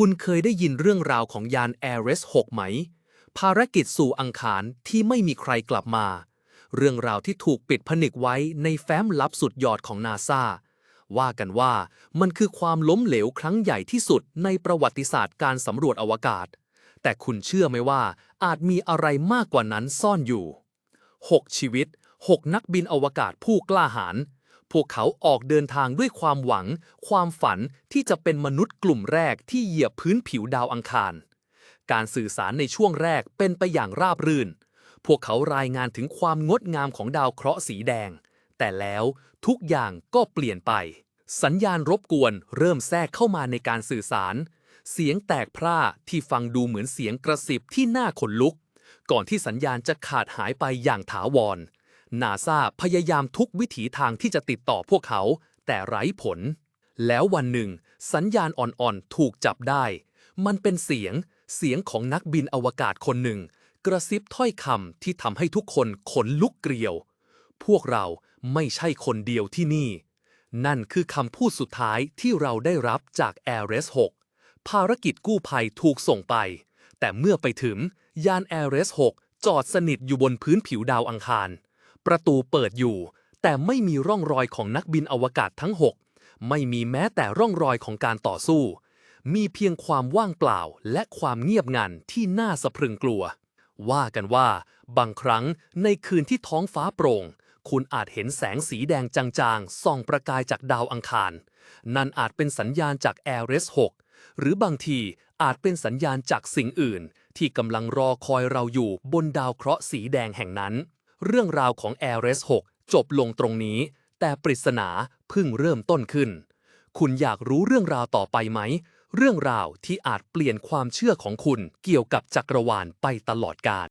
คุณเคยได้ยินเรื่องราวของยาน Ares 6ไหม ภารกิจสู่อังคารที่ไม่มีใครกลับมา เรื่องราวที่ถูกปิดผนึกไว้ในแฟ้มลับสุดยอดของนาซาว่ากันว่ามันคือความล้มเหลวครั้งใหญ่ที่สุดในประวัติศาสตร์การสำรวจอวกาศ แต่คุณเชื่อไหมว่าอาจมีอะไรมากกว่านั้นซ่อนอยู่ 6 ชีวิต 6 นักบินอวกาศผู้กล้าหาญ พวกเขาออกเดินทางด้วยความหวัง ความฝันที่จะเป็นมนุษย์กลุ่มแรกที่เหยียบพื้นผิวดาวอังคาร การสื่อสารในช่วงแรกเป็นไปอย่างราบรื่น พวกเขารายงานถึงความงดงามของดาวเคราะห์สีแดง แต่แล้วทุกอย่างก็เปลี่ยนไป สัญญาณรบกวนเริ่มแทรกเข้ามาในการสื่อสาร เสียงแตกพร่าที่ฟังดูเหมือนเสียงกระสิบที่น่าขนลุก ก่อนที่สัญญาณจะขาดหายไปอย่างถาวร นาซาพยายามทุกวิถีทางที่จะติดต่อพวกเขา แต่ไร้ผล แล้ววันหนึ่ง สัญญาณอ่อนๆ ถูกจับได้ มันเป็นเสียง เสียงของนักบินอวกาศคนหนึ่ง กระซิบถ้อยคำที่ทำให้ทุกคนขนลุกเกลียว พวกเราไม่ใช่คนเดียวที่นี่ นั่นคือคำพูดสุดท้ายที่เราได้รับจาก Ares 6ภารกิจกู้ภัยถูกส่งไป แต่เมื่อไปถึงยาน Ares 6จอดสนิทอยู่บนพื้นผิวดาวอังคาร ประตูเปิดอยู่ แต่ไม่มีร่องรอยของนักบินอวกาศทั้ง 6 ไม่มีแม้แต่ร่องรอยของการต่อสู้ มีเพียงความว่างเปล่าและความเงียบงันที่น่าสะพรึงกลัว ว่ากันว่า บางครั้งในคืนที่ท้องฟ้าโปร่ง คุณอาจเห็นแสงสีแดงจางๆ ส่องประกายจากดาวอังคาร นั่นอาจเป็นสัญญาณจาก Ares 6หรือบางทีอาจเป็นสัญญาณจากสิ่งอื่น ที่กำลังรอคอยเราอยู่บนดาวเคราะห์สีแดงแห่งนั้น เรื่องราวของ Ares 6 จบลงตรงนี้ แต่ปริศนาเพิ่งเริ่มต้นขึ้น คุณอยากรู้เรื่องราวต่อไปไหม เรื่องราวที่อาจเปลี่ยนความเชื่อของคุณเกี่ยวกับจักรวาลไปตลอดกาล